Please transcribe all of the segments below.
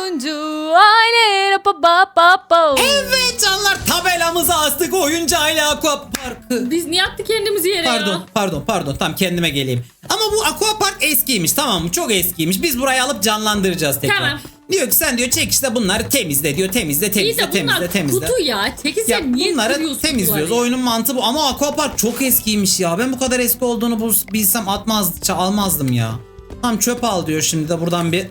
oyuncu aile pa pa pa pa. Evet canlar tabelamızı astık oyuncağıyla aqua parkı. Biz niye attık kendimizi yere Pardon ya? pardon pardon tam kendime geleyim. Ama bu aqua park eskiymiş tamam mı? Çok eskiymiş. Biz burayı alıp canlandıracağız tekrar. Tamam. Diyor ki sen diyor çekişte bunları temizle diyor temizle İyi temizle de bunlar temizle temizle. kutu ya. Sen niye bunları kırıyorsun temizliyoruz. kutuları? Oyunun mantığı bu. Ama Aquapark çok eskiymiş ya. Ben bu kadar eski olduğunu bul- bilsem atmaz, ça- almazdım ya. Tam çöp al diyor şimdi de buradan bir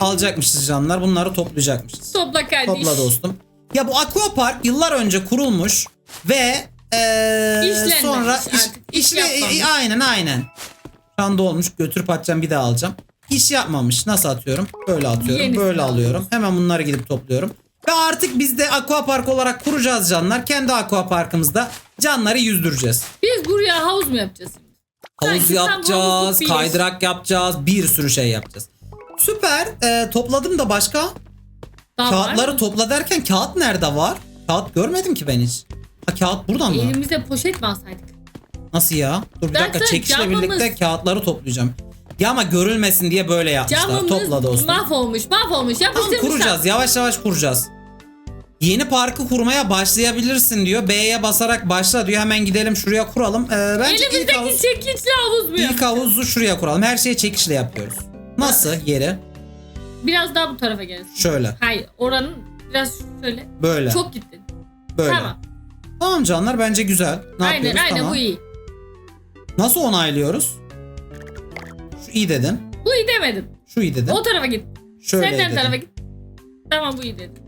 alacakmışız canlar. Bunları toplayacakmışız. Topla kardeş. Topla dostum. Ya bu Aquapark yıllar önce kurulmuş ve İşlenmemiş sonra artık, iş, iş işle- yapmamış. aynen aynen. Şu anda olmuş. Götürüp atacağım bir daha alacağım. İş yapmamış. Nasıl atıyorum? Böyle atıyorum. Yenisini böyle alıyoruz. alıyorum. Hemen bunları gidip topluyorum. Ve artık biz de aquapark olarak kuracağız canlar. Kendi aquaparkımızda canları yüzdüreceğiz. Biz buraya havuz mu yapacağız? Havuz Sanki yapacağız, kaydırak yapacağız, bir sürü şey yapacağız. Süper. Ee, topladım da başka. Daha var Kağıtları mı? topla derken kağıt nerede var? Kağıt görmedim ki ben hiç. Ha kağıt buradan mı? Elimize poşet mi alsaydık? Nasıl ya? Dur bir dakika Baksana, çekişle camımız- birlikte kağıtları toplayacağım. Ya ama görülmesin diye böyle yapmışlar. Camımız Topla dostum. mahvolmuş mahvolmuş Tamam yapıştırmışlar. kuracağız. Yavaş yavaş kuracağız. Yeni parkı kurmaya başlayabilirsin diyor. B'ye basarak başla diyor. Hemen gidelim şuraya kuralım. Ee, bence ilk Elimizdeki havuz, çekiçli havuz mu ilk yapacağız? havuzu şuraya kuralım. Her şeyi çekişle yapıyoruz. Nasıl yeri? Biraz daha bu tarafa gelsin. Şöyle. Hayır oranın biraz şöyle. Böyle. Çok gittin. böyle. Tamam. Tamam canlar bence güzel. Ne aynen yapıyoruz? aynen tamam. bu iyi. Nasıl onaylıyoruz? Şu iyi dedin. Bu iyi demedim. Şu iyi dedin. O tarafa git. Şöyle Senden dedin. tarafa git. Tamam bu iyi dedim.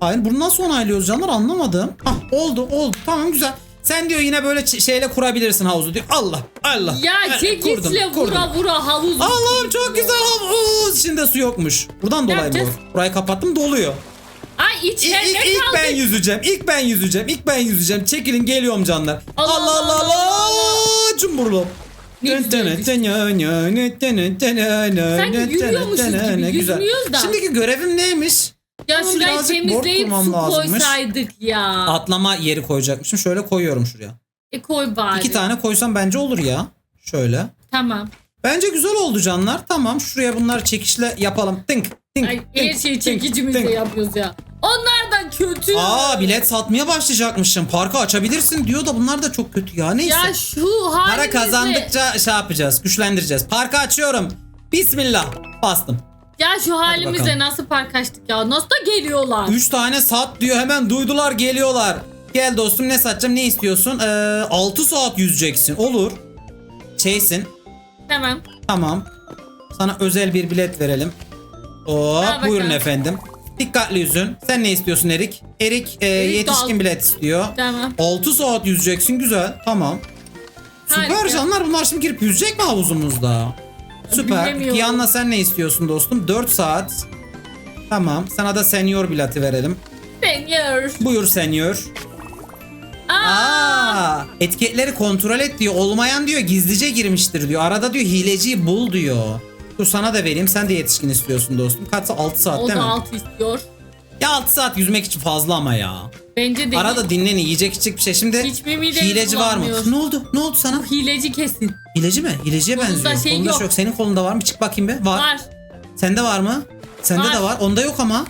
Hayır bunu nasıl onaylıyoruz canlar anlamadım. Hah oldu oldu tamam güzel. Sen diyor yine böyle şeyle kurabilirsin havuzu diyor. Allah Allah. Ya Evet, çekiçle vura vura havuz. Allah'ım çok güzel havuz. İçinde su yokmuş. Buradan dolayı yapacağız? bu. Burayı kapattım doluyor. Ay içeride ilk, ilk ben yüzeceğim. İlk ben yüzeceğim. İlk ben yüzeceğim. Çekilin geliyorum canlar. Allah, Allah Allah Allah, Allah. Cumburlu. Ne güzel Sanki yürüyormuşuz gibi Güzel. yüzmüyoruz da. Şimdiki görevim neymiş? Ya şurayı birazcık board temizleyip kurmam su lazımmış. koysaydık ya. Atlama yeri koyacakmışım. Şöyle koyuyorum şuraya. E koy bari. İki tane koysam bence olur ya. Şöyle. Tamam. Bence güzel oldu canlar. Tamam şuraya bunları çekişle yapalım. Tink. Tink. Ay, tink, her şeyi çekicimizle tink. yapıyoruz ya. Onlar da kötü. Aa bilet satmaya başlayacakmışım. Parkı açabilirsin diyor da bunlar da çok kötü ya. Neyse. Ya şu halimizle. Para kazandıkça şey yapacağız. Güçlendireceğiz. Parkı açıyorum. Bismillah. Bastım. Ya şu halimizle bakalım. nasıl park açtık ya? Nasıl da geliyorlar? 3 tane sat diyor. Hemen duydular geliyorlar. Gel dostum ne satacağım ne istiyorsun? Ee, 6 saat yüzeceksin. Olur. Şeysin. Tamam. Tamam. Sana özel bir bilet verelim. Oo, bakalım. buyurun efendim. Dikkatli yüzün. Sen ne istiyorsun Erik? Erik, e, Erik yetişkin bilet istiyor. Tamam. 6 saat yüzeceksin güzel. Tamam. Süper Harika. canlar bunlar şimdi girip yüzecek mi havuzumuzda? Süper. Bilemiyorum. Kiyan'la sen ne istiyorsun dostum? 4 saat. Tamam. Sana da senior bileti verelim. Senior. Buyur senior. Aa. Etiketleri kontrol et diyor. Olmayan diyor gizlice girmiştir diyor. Arada diyor hileciyi bul diyor. Dur sana da vereyim. Sen de yetişkin istiyorsun dostum. Kaçsa 6 saat O değil da mi? altı istiyor. Ya 6 saat yüzmek için fazla ama ya. Bence de Arada dinlen yiyecek içecek bir şey. Şimdi Hiçbir midemiz hileci var mı? bulanmıyor. Ne oldu? Ne oldu sana? hileci kesin. Hileci mi? Hileciye Kolunda benziyor. şey Kolunda yok. şey yok. Senin kolunda var mı? Çık bakayım be. Var. Var. Sende var mı? Sende Var. de var. Onda yok ama.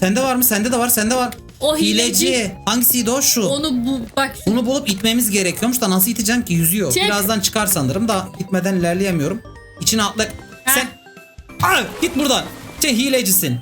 Sende var mı? Sende de var. Sende var. O hileci. Hangisiydi o? Şu. Onu bu bak. Bunu bulup itmemiz gerekiyormuş da nasıl iteceğim ki? Yüzüyor. Çek. Birazdan çıkar sanırım da itmeden ilerleyemiyorum. İçine atla. Sen. Al git buradan. Şey hilecisin.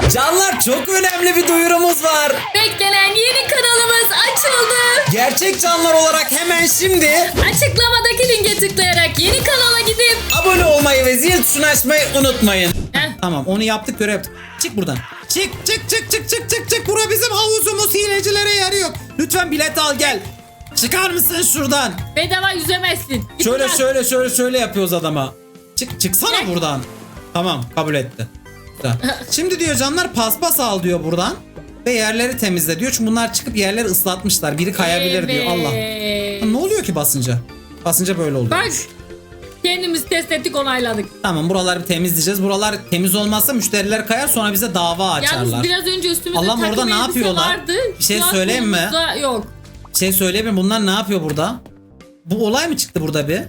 Canlar çok önemli bir duyurumuz var. Beklenen yeni kanalımız açıldı. Gerçek canlar olarak hemen şimdi Açıklamadaki linke tıklayarak yeni kanala gidip abone olmayı ve zil tuşunu açmayı unutmayın. Heh, Tamam onu yaptık görev yaptık. Çık buradan. Çık çık çık çık çık çık çık. Bura bizim havuzumuz hilecilere yarıyor. Lütfen bilet al gel. Çıkar mısın şuradan? bedava yüzemezsin. Git Şöyle şöyle şöyle şöyle yapıyoruz adama. Çık çıksana buradan. Tamam kabul etti. Güzel. Şimdi diyor canlar paspas al diyor buradan. Ve yerleri temizle diyor. Çünkü bunlar çıkıp yerleri ıslatmışlar. Biri kayabilir diyor. Allah. Evet. Ne oluyor ki basınca? Basınca böyle oluyor. Bak kendimiz test ettik onayladık. Tamam buraları bir temizleyeceğiz. Buralar temiz olmazsa müşteriler kayar sonra bize dava açarlar. Yalnız biraz önce üstümüzde Allah'ım orada ne yapıyorlar? vardı. Bir şey an söyleyeyim mi? Yok. Şey söyleyeyim mi? Bunlar ne yapıyor burada? Bu olay mı çıktı burada bir?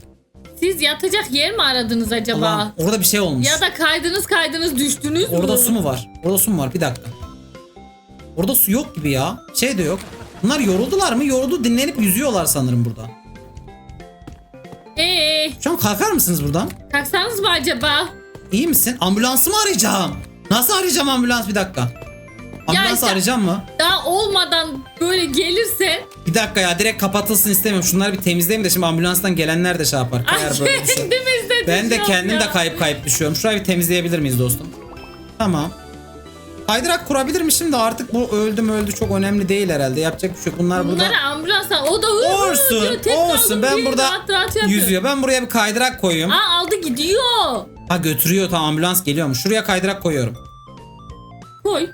Siz yatacak yer mi aradınız acaba? Allah'ım orada bir şey olmuş. Ya da kaydınız kaydınız düştünüz mü? Orada su mu var? Orada su mu var? Bir dakika. Orada su yok gibi ya. Şey de yok. Bunlar yoruldular mı? Yoruldu dinlenip yüzüyorlar sanırım burada. Ee, Şu an kalkar mısınız buradan? kalksanız mı acaba? İyi misin? Ambulansı mı arayacağım? Nasıl arayacağım ambulans? Bir dakika. Ambulans işte- arayacağım mı? Daha olmadan böyle gelirse Bir dakika ya direkt kapatılsın istemiyorum. Şunları bir temizleyeyim de şimdi ambulanstan gelenler de şey yapar. Ay, Kayar böyle bir şey. kendimiz de Ben de düşüyoruz kendim ya. de kayıp kayıp düşüyorum. Şurayı bir temizleyebilir miyiz dostum? Tamam. Kaydırak kurabilirmişim de artık bu öldü mü öldü çok önemli değil herhalde. Yapacak bir şey yok. Bunlar burada Bunları ambulansa o da hı olsun. diyor, tek Olsun. Ben burada rahat rahat yapıyor. yüzüyor. Ben buraya bir kaydırak koyayım. Aa aldı gidiyor. Ha götürüyor tamam ambulans geliyormuş. Şuraya kaydırak koyuyorum. Koy.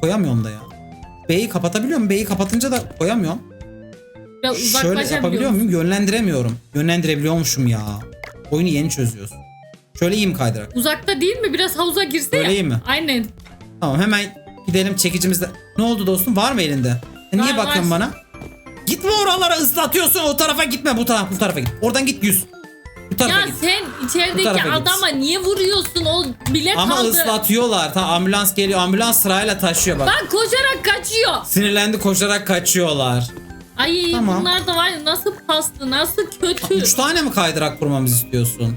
Koyamıyorum da ya. B'yi kapatabiliyor muyum? B'yi kapatınca da koyamıyorum. Ya Şöyle yapabiliyor muyum? Yönlendiremiyorum. Yönlendirebiliyormuşum ya. Oyunu yeni çözüyoruz. Şöyle iyi mi kaydırak? Uzakta değil mi? Biraz havuza girse Öyle ya. iyi mi? Aynen. Tamam hemen gidelim çekicimizde. Ne oldu dostum? Var mı elinde? E, niye Var, bakıyorsun var. bana? Gitme oralara ıslatıyorsun. O tarafa gitme. Bu tarafa bu tarafa git. Oradan git yüz. Bu tarafa Ya git. sen içerideki tarafa git. adama niye vuruyorsun? O bilet Ama aldı. ıslatıyorlar. Tamam ambulans geliyor. Ambulans sırayla taşıyor bak. Bak koşarak kaçıyor. Sinirlendi koşarak kaçıyorlar. Ay Tamam. bunlar da var ya nasıl pastı nasıl kötü. Üç tane mi kaydırak kurmamızı istiyorsun?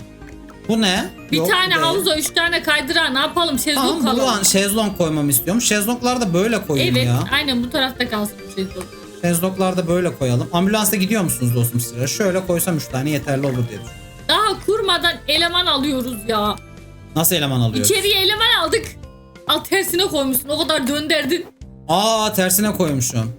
Bu ne? bir Yok, tane değil. havuza üç tane kaydıra ne yapalım şezlong Tamam kalalım. buradan şezlong koymamı istiyorum. Şezlonglar da böyle koyayım Evet ya. aynen bu tarafta kalsın şezlong. Şezlonglar da böyle koyalım. Ambulansa gidiyor musunuz dostum size? Şöyle koysam 3 tane yeterli olur diye düşünüyorum. Daha kurmadan eleman alıyoruz ya. Nasıl eleman alıyoruz? İçeriye eleman aldık. Al tersine koymuşsun o kadar dönderdin. Aa tersine koymuşum.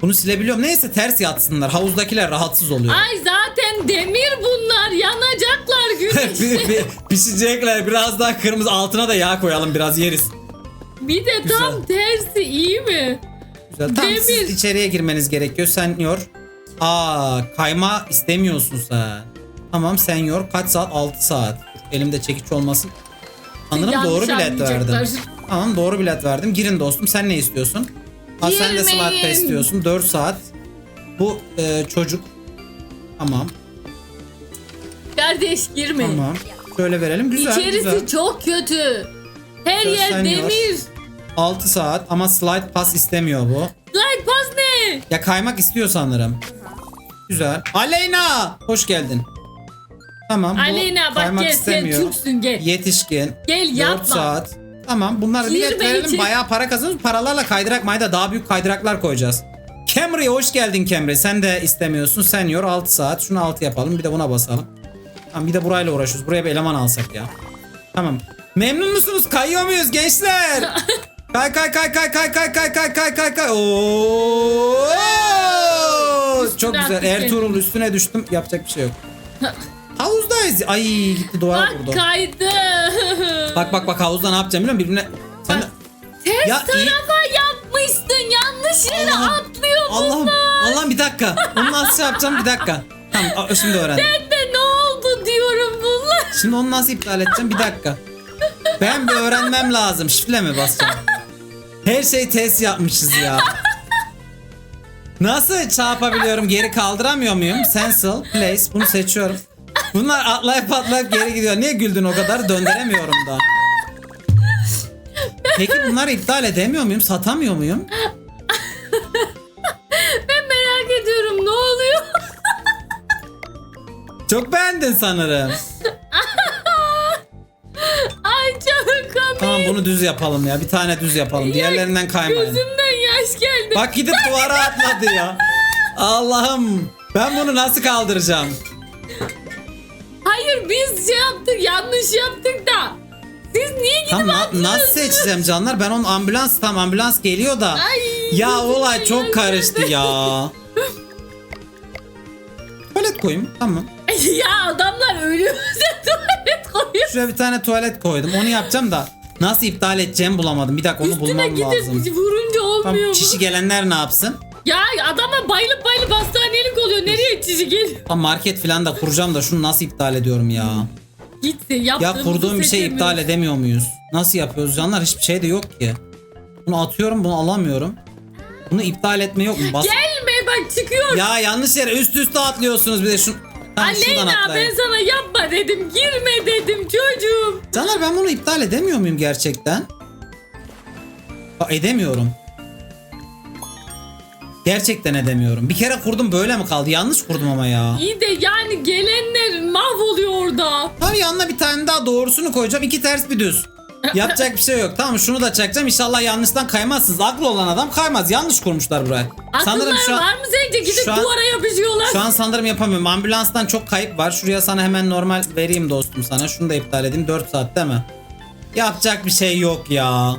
Bunu silebiliyorum. Neyse ters yatsınlar. Havuzdakiler rahatsız oluyor. Ay zaten demir bunlar yanacaklar güneşte. bir, pişecekler. Biraz daha kırmızı altına da yağ koyalım biraz yeriz. bir de tam tersi iyi mi? Güzel. Tamam Demir. siz içeriye girmeniz gerekiyor. Sen yor. Aa kayma istemiyorsun sen. Tamam sen yor. Kaç saat? 6 saat. Elimde çekiç olmasın. Sanırım doğru bilet verdim. Tamam doğru bilet verdim. Girin dostum. Sen ne istiyorsun? Ha, sen de Girmeyin. slot'ta istiyorsun. 4 saat. Bu e, çocuk. Tamam. Kardeş girme. Tamam. Şöyle verelim. Güzel İçerisi güzel. çok kötü. Her yer demir. 6 saat ama slide pass istemiyor bu. Slide pass ne? Ya kaymak istiyor sanırım. Güzel. Aleyna! Hoş geldin. Tamam bu Aleyna bak kaymak gel sen istemiyor. Türksün gel. Yetişkin. Gel 4 yapma. saat. Tamam bunları bilet Girme verelim. Bayağı para kazanırız. Paralarla kaydırak mayda daha büyük kaydıraklar koyacağız. Camry hoş geldin Camry. Sen de istemiyorsun. Sen yor 6 saat. Şunu 6 yapalım. Bir de buna basalım. Tamam bir de burayla uğraşıyoruz. Buraya bir eleman alsak ya. Tamam. Memnun musunuz? Kayıyor muyuz gençler? Kay kay kay kay kay kay kay kay kay kay kay. Oo! Çok güzel. Ertuğrul üstüne düştüm. Yapacak bir şey yok. Havuzdayız. Ay gitti duvara Bak vurdu. kaydı. Bak bak bak havuzda ne yapacağım biliyor musun? Birbirine... Sen... Ters Ya iyi- tarafa yapmışsın. Yanlış yere Allah'ım. atlıyor Allah'ım. bunlar. Allah'ım bir dakika. Onu nasıl şey yapacağım bir dakika. Tamam şimdi öğrendim. Ben de ne oldu diyorum bunlar. Şimdi onu nasıl iptal edeceğim bir dakika. Ben bir öğrenmem lazım. Şifle mi basacağım? Her şey test yapmışız ya. Nasıl çarpabiliyorum? Geri kaldıramıyor muyum? Sensal, place. Bunu seçiyorum. Bunlar atlayıp atlayıp geri gidiyor. Niye güldün o kadar? Döndüremiyorum da. Peki bunları iptal edemiyor muyum? Satamıyor muyum? Ben merak ediyorum ne oluyor? Çok beğendin sanırım. Ay çok komik. Tamam bunu düz yapalım ya. Bir tane düz yapalım. Diğerlerinden kaymayın. Gözümden yaş geldi. Bak gidip duvara atladı ya. Allah'ım. Ben bunu nasıl kaldıracağım? Hayır biz şey yaptık yanlış yaptık da. Siz niye gidip Tam na- nasıl seçeceğim canlar? Ben onun ambulans tam ambulans geliyor da. Ay, ya olay çok yaş karıştı ya. Tuvalet koyayım. Tamam. ya adamlar ölüyorsa tuvalet koyuyor. Şuraya bir tane tuvalet koydum. Onu yapacağım da nasıl iptal edeceğim bulamadım. Bir dakika onu Üstüne bulmam gidip lazım. vurunca olmuyor Tam mu? kişi gelenler ne yapsın? Ya adama bayılıp bayılıp hastanelik oluyor. Nereye çişi geliyor? Tam market falan da kuracağım da şunu nasıl iptal ediyorum ya? Gitsin Ya kurduğum bir şey iptal edemiyor muyuz? Nasıl yapıyoruz canlar? Hiçbir şey de yok ki. Bunu atıyorum bunu alamıyorum. Bunu iptal etme yok mu? Bas- Gelme bak çıkıyor. ya yanlış yere üst üste atlıyorsunuz bir de şu. Tamam, şuradan Aleyna ben sana yapma dedim. Girme dedim çocuğum. Caner ben bunu iptal edemiyor muyum gerçekten? Aa, edemiyorum. Gerçekten edemiyorum. Bir kere kurdum böyle mi kaldı? Yanlış kurdum ama ya. İyi de yani gelenler mahvoluyor orada. Tamam yanına bir tane daha doğrusunu koyacağım. iki ters bir düz. Yapacak bir şey yok. Tamam şunu da çakacağım. İnşallah yanlıştan kaymazsınız. Aklı olan adam kaymaz. Yanlış kurmuşlar burayı. Akıllar var mı sence gidip şu an- duvara yapışıyorlar. Şu an sanırım yapamıyorum. Ambulanstan çok kayıp var. Şuraya sana hemen normal vereyim dostum sana. Şunu da iptal edeyim. 4 saat değil mi? Yapacak bir şey yok ya.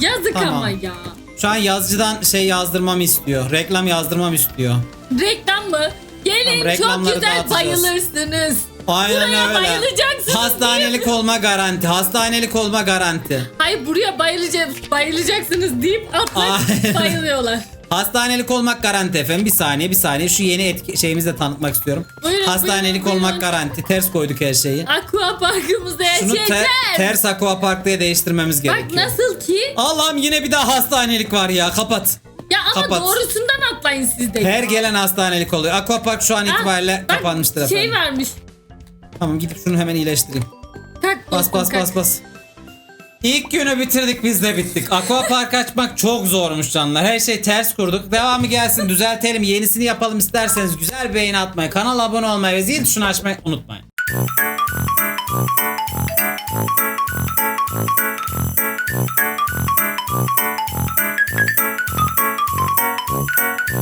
Yazık Tamam. ama ya. Şu an yazıcıdan şey yazdırmamı istiyor. Reklam yazdırmam istiyor. Reklam mı? Gelin Tamam, çok reklamları güzel dağıtacağız. bayılırsınız. Aynen Buraya öyle. bayılacaksınız Hastanelik olma garanti. Hastanelik olma garanti. Hayır buraya bayılacak, bayılacaksınız deyip atlayıp Aynen. bayılıyorlar. Hastanelik olmak garanti efendim. Bir saniye bir saniye. Şu yeni etki şeyimizi de tanıtmak istiyorum. Buyurun, Hastanelik buyurun, olmak buyurun. garanti. Ters koyduk her şeyi. Aqua parkımızda Şunu yaşayacağız. ter, ters aqua park diye değiştirmemiz Bak gerekiyor. nasıl ki? Allah'ım yine bir daha hastanelik var ya. Kapat. Ya ama Kapat. doğrusundan atlayın siz de. Her ya. gelen hastanelik oluyor. Aquapark şu an Ha, itibariyle bak, kapanmıştır Şey efendim. vermiş. Tamam gidip şunu hemen iyileştireyim. Kalk Bas dostum, bas kalk. bas bas. İlk günü bitirdik biz de bittik. Aquapark açmak çok zormuş canlar. Her şey ters kurduk. Devamı gelsin düzeltelim. Yenisini yapalım isterseniz güzel beğeni atmayı, kanala abone olmayı ve zil tuşunu açmayı unutmayın.